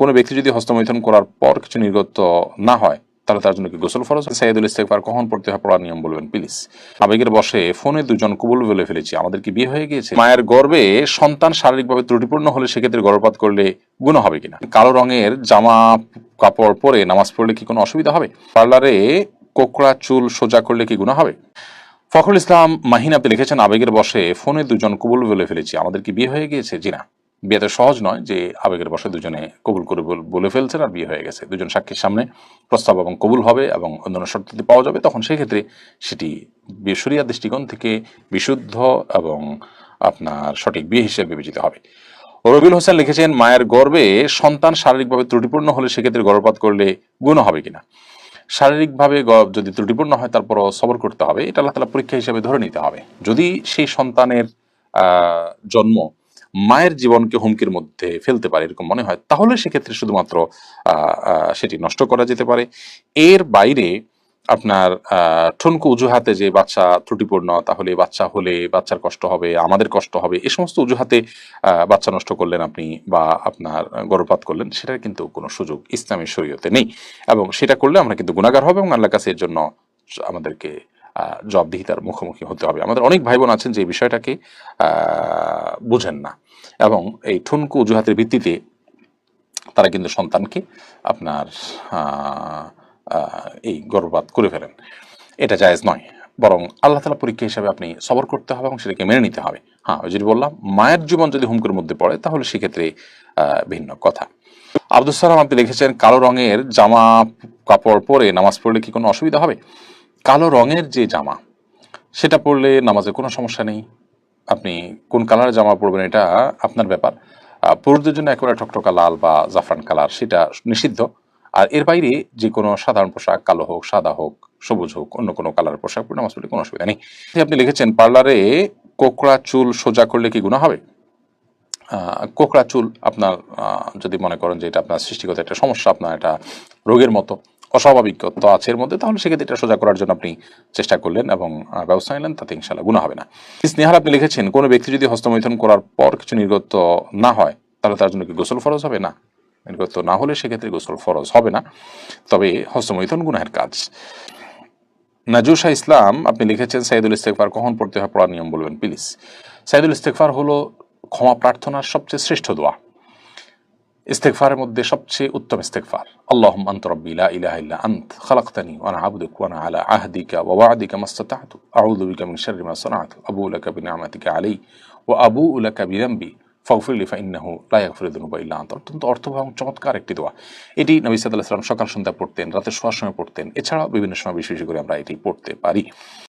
কোনো ব্যক্তি যদি হস্তমৈথন করার পর কিছু নির্গত না হয়, তাহলে তার জন্য কি গোসল ফরজ সাইদুল ইস্তেকবার কখন পড়তে হয়? পড়ার নিয়ম বলবেন, প্লিজ। আবেগের বসে ফোনে দুজন কবুল বলে ফেলেছি, আমাদের কি বিয়ে হয়ে গিয়েছে? মায়ের গর্ভে সন্তান শারীরিকভাবে ত্রুটিপূর্ণ হলে সেক্ষেত্রে গর্ভপাত করলে গুণ হবে কিনা? কালো রঙের জামা, কাপড় পরে নামাজ পড়লে কি কোনো অসুবিধা হবে? পার্লারে কোকড়া চুল সোজা করলে কি গুণা হবে? ফখরুল ইসলাম মাহিন আপনি লিখেছেন, আবেগের বসে ফোনে দুজন কবুল বলে ফেলেছি, আমাদের কি বিয়ে হয়ে গিয়েছে? জি না। বিয়েতে সহজ নয় যে আবেগের বসে দুজনে কবুল করে বলে ফেলছেন আর বিয়ে হয়ে গেছে। দুজন সাক্ষীর সামনে প্রস্তাব এবং কবুল হবে এবং অন্যান্য শর্ত যদি পাওয়া যাবে, তখন সেক্ষেত্রে সেটি বিশ্বরিয়া দৃষ্টিকোণ থেকে বিশুদ্ধ এবং আপনার সঠিক বিয়ে হিসেবে বিবেচিত হবে। রবিউল হোসেন লিখেছেন, মায়ের গর্বে সন্তান শারীরিকভাবে ত্রুটিপূর্ণ হলে সেক্ষেত্রে গর্ভপাত করলে গুণ হবে কিনা? শারীরিকভাবে যদি ত্রুটিপূর্ণ হয়, তারপরও সবর করতে হবে। এটা আল্লাহ তালা পরীক্ষা হিসেবে ধরে নিতে হবে। যদি সেই সন্তানের জন্ম মায়ের জীবনকে হুমকির মধ্যে ফেলতে পারে এরকম মনে হয়, তাহলে সেক্ষেত্রে শুধুমাত্র সেটি নষ্ট করা যেতে পারে। এর বাইরে আপনার ঠুনকো অজুহাতে যে বাচ্চা ত্রুটিপূর্ণ, তাহলে বাচ্চা হলে বাচ্চার কষ্ট হবে, আমাদের কষ্ট হবে, এ সমস্ত অজুহাতে বাচ্চা নষ্ট করলেন আপনি বা আপনার গর্ভপাত করলেন, সেটার কিন্তু কোনো সুযোগ ইসলামী শরীয়তে নেই। এবং সেটা করলে আমরা কিন্তু গুণাগার হবে এবং আল্লাহ কাছে এর জন্য আমাদেরকে জবাবদিহিতার মুখোমুখি হতে হবে। আমাদের অনেক ভাই বোন আছেন যে এই বিষয়টাকে বুঝেন না। এবং এই ঠুনকু অজুহাতের ভিত্তিতে তারা কিন্তু সন্তানকে আপনার এই গর্ভপাত করে ফেলেন। এটা জায়েজ নয়। বরং আল্লাহ তালা পরীক্ষা হিসাবে আপনি সবর করতে হবে এবং সেটাকে মেনে নিতে হবে। হ্যাঁ ওই যদি বললাম, মায়ের জীবন যদি হুমকির মধ্যে পড়ে, তাহলে সেক্ষেত্রে ভিন্ন কথা। আব্দুল সালাম আপনি লিখেছেন, কালো রঙের জামা কাপড় পরে নামাজ পড়লে কি কোনো অসুবিধা হবে? কালো রঙের যে জামা, সেটা পরলে নামাজে কোনো সমস্যা নেই। আপনি কোন কালারের জামা পরবেন এটা আপনার ব্যাপার। পুরুষদের জন্য একেবারে ঠকঠকা লাল বা জাফরান কালার, সেটা নিষিদ্ধ। আর এর বাইরে যে কোনো সাধারণ পোশাক, কালো হোক, সাদা হোক, সবুজ হোক, অন্য কোনো কালার পোশাক পরে নামাজ পড়লে কোনো অসুবিধা নেই। আপনি লিখেছেন, পার্লারে কোকড়া চুল সোজা করলে কি গুণা হবে? কোকড়া চুল আপনার যদি মনে করেন যে এটা আপনার সৃষ্টিগত একটা সমস্যা, আপনার এটা রোগের মতো। অস্বাভাবিকত্ব আছে এর মধ্যে, তাহলে সেক্ষেত্রে এটা সোজা করার জন্য আপনি চেষ্টা করলেন এবং ব্যবস্থা নিলেন, তাতে ইনশাল্লাহ গুণা হবে না। স্নেহার আপনি লিখেছেন, কোনো ব্যক্তি যদি হস্তমৈথন করার পর কিছু নির্গত না হয়, তাহলে তার জন্য কি গোসল ফরজ হবে? না। নির্গত না হলে সেক্ষেত্রে গোসল ফরজ হবে না। তবে হস্তমৈথন গুনাহের কাজ। নাজুসা ইসলাম, আপনি লিখেছেন, সাইদুল ইস্তেকফার কখন পড়তে হয়? পড়ার নিয়ম বলবেন, প্লিজ। সাইদুল ইস্তেকফার হলো ক্ষমা প্রার্থনার সবচেয়ে শ্রেষ্ঠ দোয়া। ইস্তেকফারের মধ্যে সবচেয়ে উত্তম ইস্তেকফার আল্লাহুম আন্ত রাব্বি লা ইল্লা আন্ত, খালাকতানি ওয়া আনা আবদুক ওয়া আলা আহদিকা ওয়া ওয়া'দিকা মাস্তাতা'তু। আউযু বিকা মিন শাররি মা সানা'তু। আবু লাকা বিনি'মাতিকা আলাইহি ওয়া আবু লাকা বিযামবি। ফাগফির লি ফাইন্নাহু লা ইয়াগফিরু যুনুবা ইল্লা আন্ত। অত্যন্ত অর্থবহ এবং চমৎকার একটি দোয়া। এটি নবী সাল্লাল্লাহু আলাইহি ওয়াসাল্লাম সকাল সন্ধ্যা পড়তেন, রাতে শোয়ার সময় পড়তেন। এছাড়াও বিভিন্ন সময় বেশি বেশি করে আমরা এটি পড়তে পারি।